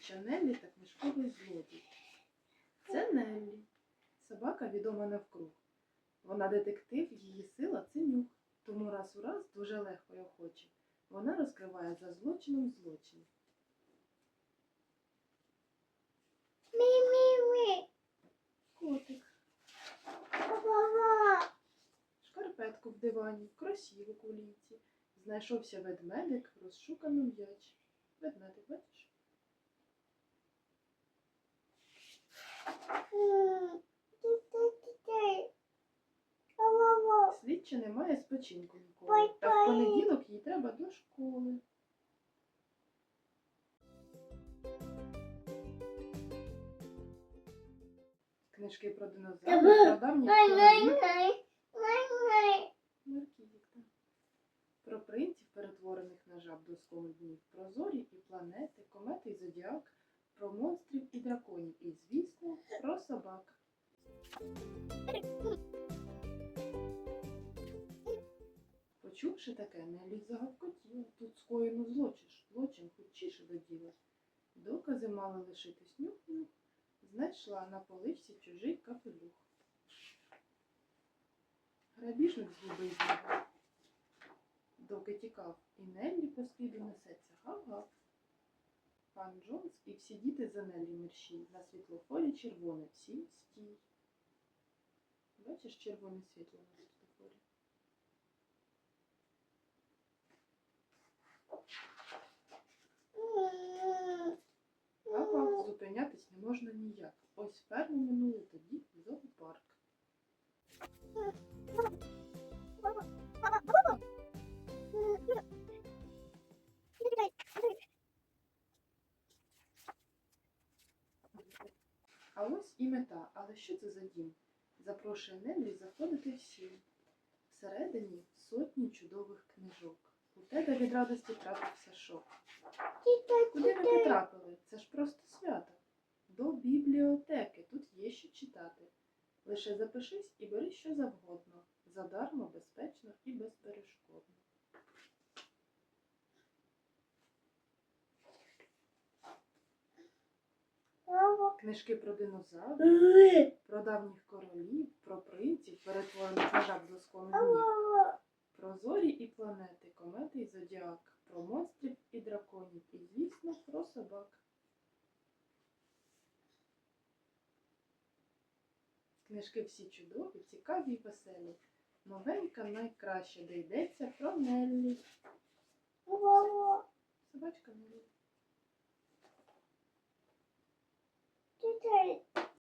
що Неллі та книжковий злодій. Це Неллі. Собака відома навкруг. Вона детектив, її сила це нюх. Тому раз у раз дуже легко й охоче. Вона розкриває за злочином злочин. Мі-мі-мі. Котик, шкарпетку в дивані, кросівок у ліці. Знайшовся ведмедик, розшукано м'яч. Ведмедик, бачиш? Ва-ва-ва. Слідча не має спочинку ніколи. Та в понеділок їй треба до школи. Книжки про динозаврів, про так. Про принців, перетворених на жаб доском днів, про зорі і планети, комети і зодіак, про монстрів і драконів, і, звісно, про собак. Почувши таке, Нелі загавкотіла. Тут скоєно злочин, злочин хутчіше до діла. Докази мали лишитись нюх-нюх. Знайшла на поличці чужий капелюх. Грабіжник згубив його, доки тікав, і Неллі по сліду несеться гав-гав. Пан Джонс і всі діти за Неллі мерщій, на світлофорі червоне, всім стій. Бачиш червоне світло на Ось ферму минули, тоді зоопарк. А ось і мета. Але що це за дім? Запрошує Неллі заходити всім. Всередині сотні чудових книжок. У тебе від радості трапився шок. Куди ви потрапили? Це ж просто свято. До бібліотеки. Тут є що читати. Лише запишись і бери що завгодно. Задармо, безпечно і безперешкодно. Книжки про динозаврів, про давніх королів, про принців, перетворених на жаб доскону про зорі і планети, комети і зодіак, про монстрів і драконів, і, звісно, про собак. Книжки всі чудові, цікаві і веселі. Новенька найкраща, де йдеться про Неллі.